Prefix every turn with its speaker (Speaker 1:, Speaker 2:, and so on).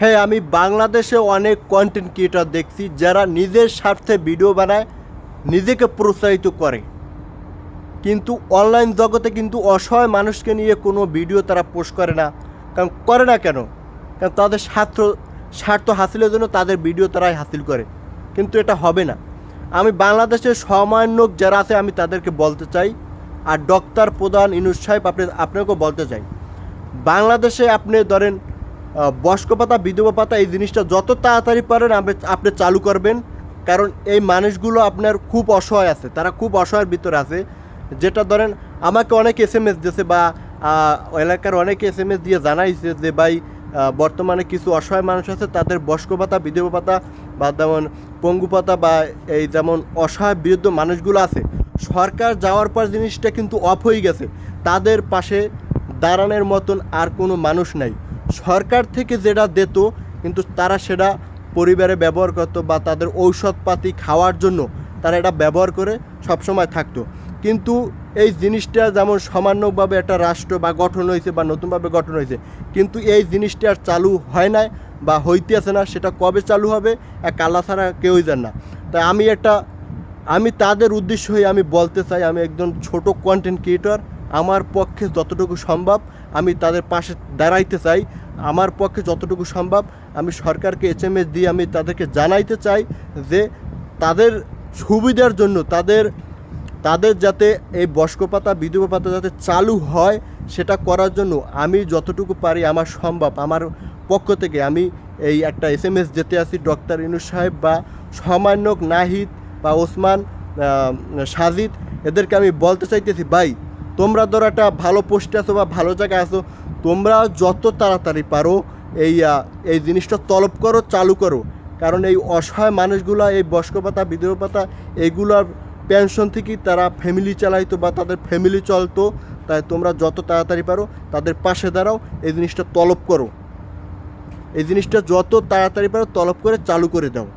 Speaker 1: হ্যাঁ আমি বাংলাদেশে অনেক কন্টেন্ট ক্রিয়েটর দেখছি যারা নিজের স্বার্থে ভিডিও বানায়, নিজেকে প্রোৎসাহিত করে। কিন্তু অনলাইন জগতে কিন্তু অসহায় মানুষকে নিয়ে কোনো ভিডিও তারা পোস্ট করে না। কারণ করে না কেন? কারণ তাদের স্বার্থ স্বার্থ হাসিলের জন্য তাদের ভিডিও তারাই হাসিল করে। কিন্তু এটা হবে না। আমি বাংলাদেশের সামান্য যারা আছে, আমি তাদেরকে বলতে চাই। আর ডক্টর প্রধান ইনুস সাহেব, আপনি, আপনাকেও বলতে চাই। বাংলাদেশে আপনি ধরেন বয়স্ক ভাতা বিধবা ভাতা এই জিনিসটা যত তাড়াতাড়ি পারেন আপনি আপনি চালু করবেন। কারণ এই মানুষগুলো আপনার খুব অসহায় আছে, তারা খুব অসহায়ের ভিতরে আছে। যেটা ধরেন, আমাকে অনেক এস এম এস দিয়েছে বা এলাকার অনেক এস এম এস দিয়ে জানাইছে যে, ভাই বর্তমানে কিছু অসহায় মানুষ আছে, তাদের বয়স্ক ভাতা বিধবা ভাতা বা যেমন পঙ্গু ভাতা বা এই যেমন অসহায় বিরুদ্ধ মানুষগুলো আছে, সরকার যাওয়ার পর জিনিসটা কিন্তু অফ হয়ে গেছে। তাদের পাশে দাঁড়ানোর মতন আর কোনো মানুষ নাই। সরকার থেকে যেটা দিত, কিন্তু তারা সেটা পরিবারে ব্যবহার করতো বা তাদের ঔষধপাতি খাওয়ার জন্য তারা এটা ব্যবহার করে সবসময় থাকতো। কিন্তু এই জিনিসটা যেমন সামান্যভাবে একটা রাষ্ট্র বা গঠন হয়েছে বা নতুনভাবে গঠন হয়েছে, কিন্তু এই জিনিসটা আর চালু হয় নাই বা হইতে আছে না, সেটা কবে চালু হবে এক আল্লাহ ছাড়া কেউই জান না। তাই আমি একটা, আমি তাদের উদ্দেশ্য হয়ে আমি বলতে চাই, আমি একজন ছোট কন্টেন্ট ক্রিয়েটর আমার পক্ষে যতটুকু সম্ভব আমি তাদের পাশে দাঁড়াইতে চাই। আমার পক্ষে যতটুকু সম্ভব আমি সরকারকে এস এম এস দিয়ে আমি তাদেরকে জানাইতে চাই যে তাদের সুবিধার জন্য, তাদের তাদের যাতে এই বয়স্ক পাতা বিধবা পাতা যাতে চালু হয় সেটা করার জন্য আমি যতটুকু পারি আমার সম্ভব, আমার পক্ষ থেকে আমি এই একটা এস এম এস যেতে আসি। ডক্টর ইনুস সাহেব বা সমান্যক নাহিদ বা ওসমান সাজিদ, এদেরকে আমি বলতে চাইতেছি, ভাই তোমরা ধরো একটা ভালো পোস্টে আছো বা ভালো জায়গায় আছো, তোমরা যত তাড়াতাড়ি পারো এই এই জিনিসটা তলব করো, চালু করো। কারণ এই অসহায় মানুষগুলো, এই বয়স্ক ভাতা, বিধবা ভাতা এইগুলোর পেনশন থেকেই তারা ফ্যামিলি চালাইতো বা তাদের ফ্যামিলি চলতো। তাই তোমরা যত তাড়াতাড়ি পারো, তাদের পাশে দাঁড়াও, এই জিনিসটা তলব করো। এই জিনিসটা যত তাড়াতাড়ি পারো, তলব করে, চালু করে দাও।